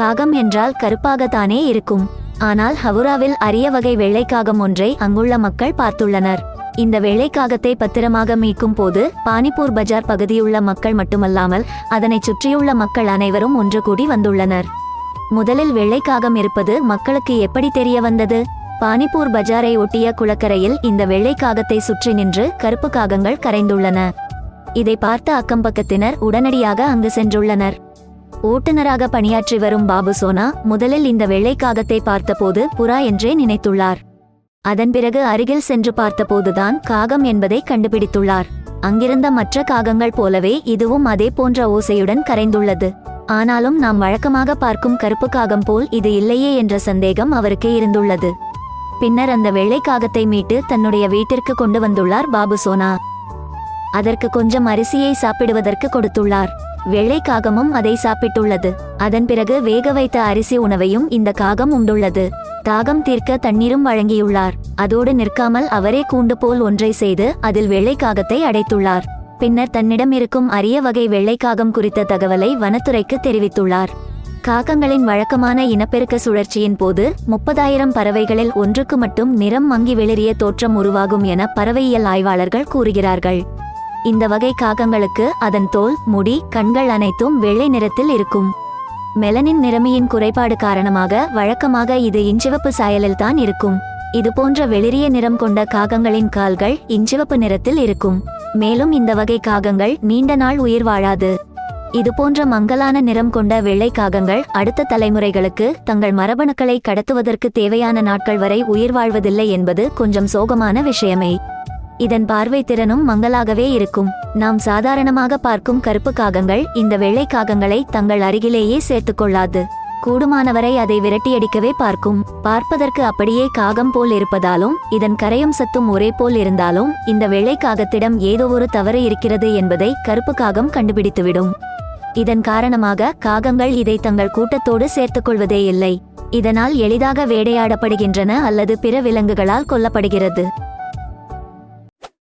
காகம் என்றால் கருப்பாகத்தானே இருக்கும். ஆனால் ஹவுராவில் அரிய வகை வெள்ளைக்காகம் ஒன்றை அங்குள்ள மக்கள் பார்த்துள்ளனர். இந்த வெள்ளைக்காகத்தை பத்திரமாக மீட்கும் போது பானிப்பூர் பஜார் பகுதியுள்ள மக்கள் மட்டுமல்லாமல் அதனைச் சுற்றியுள்ள மக்கள் அனைவரும் ஒன்று கூடி வந்துள்ளனர். முதலில் வெள்ளைக்காகம் இருப்பது மக்களுக்கு எப்படி தெரிய வந்தது? பானிப்பூர் பஜாரை ஒட்டிய குளக்கரையில் இந்த வெள்ளைக்காகத்தை சுற்றி நின்று கருப்பு காகங்கள் கரைந்துள்ளன. இதை பார்த்த அக்கம்பக்கத்தினர் உடனடியாக அங்கு சென்றுள்ளனர். ஓட்டுநராக பணியாற்றி வரும் பாபு சோனா முதலில் இந்த வெள்ளைக்காகத்தை பார்த்தபோது புறா என்றே நினைத்துள்ளார். அதன் பிறகு அருகில் சென்று பார்த்தபோதுதான் காகம் என்பதை கண்டுபிடித்துள்ளார். அங்கிருந்த மற்ற காகங்கள் போலவே இதுவும் அதே போன்ற ஓசையுடன் கரைந்துள்ளது. ஆனாலும் நாம் வழக்கமாக பார்க்கும் கருப்பு காகம் போல் இது இல்லையே என்ற சந்தேகம் அவருக்கு இருந்துள்ளது. பின்னர் அந்த வெள்ளை காகத்தை மீட்டு தன்னுடைய வீட்டிற்கு கொண்டு வந்துள்ளார் பாபு சோனா. அதற்கு கொஞ்சம் அரிசியை சாப்பிடுவதற்கு கொடுத்துள்ளார். வெள்ளை காகமும் அதை சாப்பிட்டுள்ளது. அதன் பிறகு வேக வைத்த அரிசி உணவையும் இந்த காகம் உண்டுள்ளது. தாகம் தீர்க்க தண்ணீரும் வழங்கியுள்ளார். அதோடு நிற்காமல் அவரே கூண்டு போல் ஒன்றை செய்து அதில் வெள்ளை காகத்தை அடைத்துள்ளார். பின்னர் தன்னிடம் இருக்கும் அரிய வகை வெள்ளைக்காகம் குறித்த தகவலை வனத்துறைக்கு தெரிவித்துள்ளார். காகங்களின் வழக்கமான இனப்பெருக்க சுழற்சியின் போது முப்பதாயிரம் பறவைகளில் ஒன்றுக்கு மட்டும் நிறம் மங்கி வெளிரிய தோற்றம் உருவாகும் என பறவையியல் ஆய்வாளர்கள் கூறுகிறார்கள். இந்த வகை காகங்களுக்கு அதன் தோல் முடி கண்கள் அனைத்தும் வெள்ளை நிறத்தில் இருக்கும். மெலனின் நிறமியின் குறைபாடு காரணமாக வழக்கமாக இது இஞ்சிவப்பு சாயலில் தான் இருக்கும். இதுபோன்ற வெளிரிய நிறம் கொண்ட காகங்களின் கால்கள் இஞ்சிவப்பு நிறத்தில் இருக்கும். மேலும் இந்த வகை காகங்கள் நீண்ட நாள் உயிர் வாழாது. இதுபோன்ற மங்கலான நிறம் கொண்ட வெள்ளை காகங்கள் அடுத்த தலைமுறைகளுக்கு தங்கள் மரபணுக்களை கடத்துவதற்கு தேவையான நாட்கள் வரை உயிர் வாழ்வதில்லை என்பது கொஞ்சம் சோகமான விஷயமே. இதன் பார்வை திறனும் மங்கலாகவே இருக்கும். நாம் சாதாரணமாக பார்க்கும் கருப்பு காகங்கள் இந்த வெள்ளை காகங்களை தங்கள் அருகிலேயே சேர்த்துக்கொள்ளாது கூடுமானவரை அதை விரட்டியடிக்கவே பார்க்கும். பார்ப்பதற்கு அப்படியே காகம் போல் இருப்பதாலும் இதன் கரையும் சத்தும் ஒரே போல் இருந்தாலும் இந்த வெள்ளை காகத்திடம் ஏதோ ஒரு தவறு இருக்கிறது என்பதை கருப்பு காகம் கண்டுபிடித்துவிடும். இதன் காரணமாக காகங்கள் இதை தங்கள் கூட்டத்தோடு சேர்த்துக்கொள்வதே இல்லை. இதனால் எளிதாக வேடையாடப்படுகின்றன அல்லது பிற விலங்குகளால் கொல்லப்படுகிறது.